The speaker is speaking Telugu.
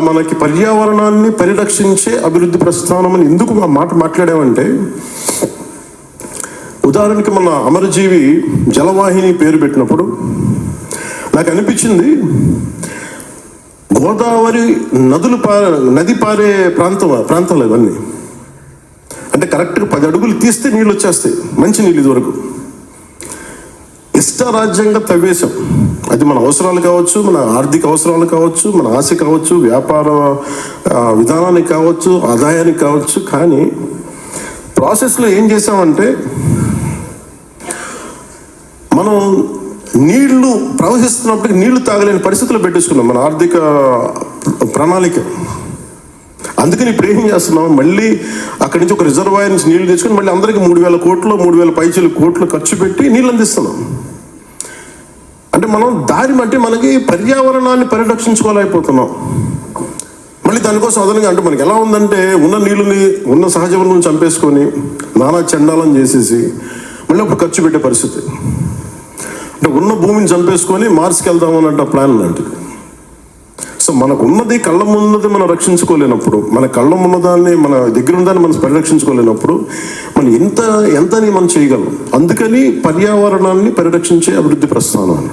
మనకి పర్యావరణాన్ని పరిరక్షించే అభివృద్ధి ప్రస్థానం అని ఎందుకు ఆ మాట మాట్లాడామంటే ఉదాహరణకి మన అమరజీవి జలవాహిని పేరు పెట్టినప్పుడు నాకు అనిపించింది గోదావరి నదులు పా నది పారే ప్రాంతం ప్రాంతాలు ఇవన్నీ అంటే కరెక్ట్గా పది అడుగులు తీస్తే నీళ్ళు వచ్చేస్తాయి మంచి నీళ్ళు ఇదివరకు ఇష్టారాజ్యంగా తవ్వేశాం అది మన అవసరాలు కావచ్చు మన ఆర్థిక అవసరాలు కావచ్చు మన ఆశ కావచ్చు వ్యాపార విధానానికి కావచ్చు ఆదాయానికి కావచ్చు కానీ ప్రాసెస్లో ఏం చేసామంటే మనం నీళ్ళు ప్రవహిస్తున్నప్పటికీ నీళ్ళు తాగలేని పరిస్థితులు పెట్టేసుకున్నాం మన ఆర్థిక ప్రణాళిక. అందుకని ఇప్పుడు ఏం చేస్తున్నాం మళ్ళీ అక్కడి నుంచి ఒక రిజర్వాయర్ నుంచి నీళ్ళు తెచ్చుకొని మళ్ళీ అందరికీ మూడు వేల కోట్లు మూడు వేల పైచలు కోట్లు ఖర్చు పెట్టి నీళ్ళు అందిస్తున్నాం. మనం దారి అంటే మనకి పర్యావరణాన్ని పరిరక్షించుకోలేకపోతున్నాం. మళ్ళీ దానికోసం అదనంగా అంటే మనకి ఎలా ఉందంటే ఉన్న నీళ్ళని ఉన్న సహజ వనరులను చంపేసుకొని నానా చండాలం చేసేసి మళ్ళీ అప్పుడు ఖర్చు పెట్టే పరిస్థితి. అంటే ఉన్న భూమిని చంపేసుకొని మార్స్కి వెళ్దాం అన్నట్టు ప్లాన్ లాంటిది. సో మనకు ఉన్నది కళ్ళ ఉన్నది మనం రక్షించుకోలేనప్పుడు మన కళ్ళ ఉన్నదాన్ని మన దగ్గర ఉన్నదాన్ని మనం పరిరక్షించుకోలేనప్పుడు మనం ఎంత ఎంతని మనం చేయగలం? అందుకని పర్యావరణాన్ని పరిరక్షించే అభివృద్ధి ప్రస్థానం